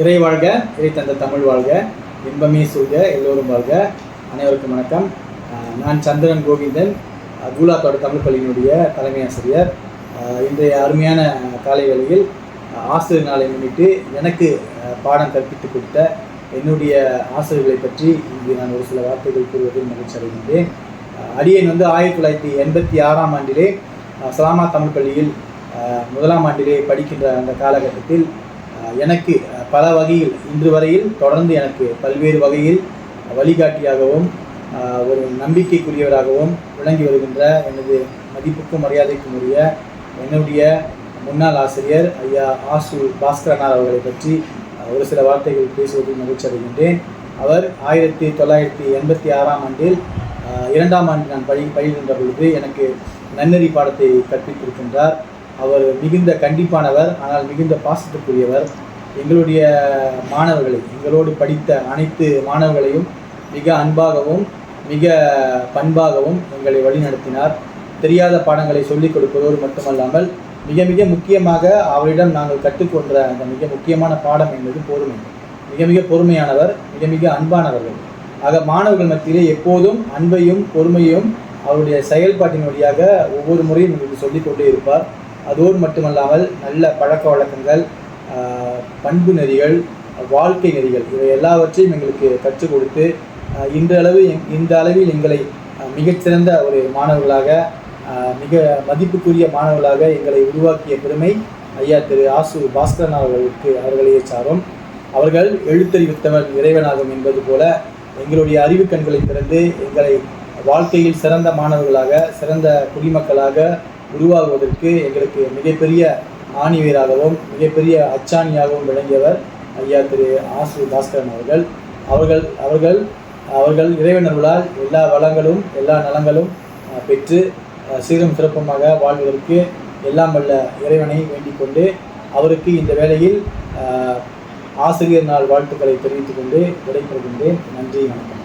இறை வாழ்க இறை தந்த தமிழ் வாழ்க இன்பமே சொல்க எல்லோரும் வாழ்க. அனைவருக்கும் வணக்கம். நான் சந்திரன் கோவிந்தன் கூலாத்தோட தமிழ் பள்ளியினுடைய தலைமை ஆசிரியர். இன்றைய அருமையான காலை வேளையில் ஆசிரியர் நாளை முன்னிட்டு எனக்கு பாடம் கற்பித்துக் கொடுத்த என்னுடைய ஆசிரியர்களை பற்றி இங்கு நான் ஒரு சில வார்த்தைகள் கூறுவதில் மகிழ்ச்சி அடைகின்றேன். அடியன் வந்து ஆயிரத்தி தொள்ளாயிரத்தி எண்பத்தி ஆறாம் ஆண்டிலே சலாமா தமிழ் பள்ளியில் முதலாம் ஆண்டிலே படிக்கின்ற அந்த காலகட்டத்தில் எனக்கு பல வகையில் இன்று வரையில் தொடர்ந்து எனக்கு பல்வேறு வகையில் வழிகாட்டியாகவும் ஒரு நம்பிக்கைக்குரியவராகவும் விளங்கி வருகின்ற எனது மதிப்புக்கும் மரியாதைக்கும் உரிய என்னுடைய முன்னாள் ஆசிரியர் ஐயா ஆசு பாஸ்கரனார் அவர்களை பற்றி ஒரு சில வார்த்தைகள் பேசுவதில் மகிழ்ச்சி அடைகின்றேன். அவர் ஆயிரத்தி தொள்ளாயிரத்தி எண்பத்தி ஆறாம் ஆண்டில் இரண்டாம் ஆண்டு நான் பழி பயில்கின்ற பொழுது எனக்கு நன்னெறி பாடத்தை கற்பித்திருக்கின்றார். அவர் மிகுந்த கண்டிப்பானவர் ஆனால் மிகுந்த பாசத்துக்குரியவர். எங்களுடைய மாணவர்களை எங்களோடு படித்த அனைத்து மாணவர்களையும் மிக அன்பாகவும் மிக பண்பாகவும் எங்களை வழிநடத்தினார். தெரியாத பாடங்களை சொல்லிக் கொடுப்பதோடு மட்டுமல்லாமல் மிக மிக முக்கியமாக அவரிடம் நாங்கள் கற்றுக்கொண்ட அந்த மிக முக்கியமான பாடம் என்பது பொறுமை. மிக மிக பொறுமையானவர் மிக மிக அன்பானவர்கள். ஆக மாணவர்கள் மத்தியிலே எப்போதும் அன்பையும் பொறுமையும் அவருடைய செயல்பாட்டின் வழியாக ஒவ்வொரு முறையும் எங்களுக்கு சொல்லிக் கொண்டே இருப்பார். அதோடு மட்டுமல்லாமல் நல்ல பழக்க வழக்கங்கள் பண்பு நெறிகள் வாழ்க்கை நெறிகள் இவை எல்லாவற்றையும் எங்களுக்கு கற்றுக் கொடுத்து இன்றளவு எங்- இந்த அளவில் எங்களை மிகச்சிறந்த ஒரு மாணவர்களாக மிக மதிப்புக்குரிய மாணவர்களாக எங்களை உருவாக்கிய பெருமை ஐயா திரு ஆசு பாஸ்கரன் அவர்களுக்கு அவர்களையே சாரும். அவர்கள் எழுத்தறிவித்தவன் இறைவனாகும் என்பது போல எங்களுடைய அறிவு கண்களை திறந்து எங்களை வாழ்க்கையில் சிறந்த மாணவர்களாக சிறந்த குடிமக்களாக உருவாகுவதற்கு எங்களுக்கு மிகப்பெரிய ஆணிவீராகவும் மிகப்பெரிய அச்சாணியாகவும் விளங்கியவர் ஐயா திரு ஆசு பாஸ்கரன் அவர்கள். அவர்கள் அவர்கள் அவர்கள் இறைவனர்களால் எல்லா வளங்களும் எல்லா நலங்களும் பெற்று சீரும் சிறப்புமாக வாழ்வதற்கு எல்லாம் வல்ல இறைவனை வேண்டிக் கொண்டு அவருக்கு இந்த வேளையில் ஆசிரியர் நாள் வாழ்த்துக்களை தெரிவித்துக் கொண்டு விடைபெறுகின்றேன். நன்றி வணக்கம்.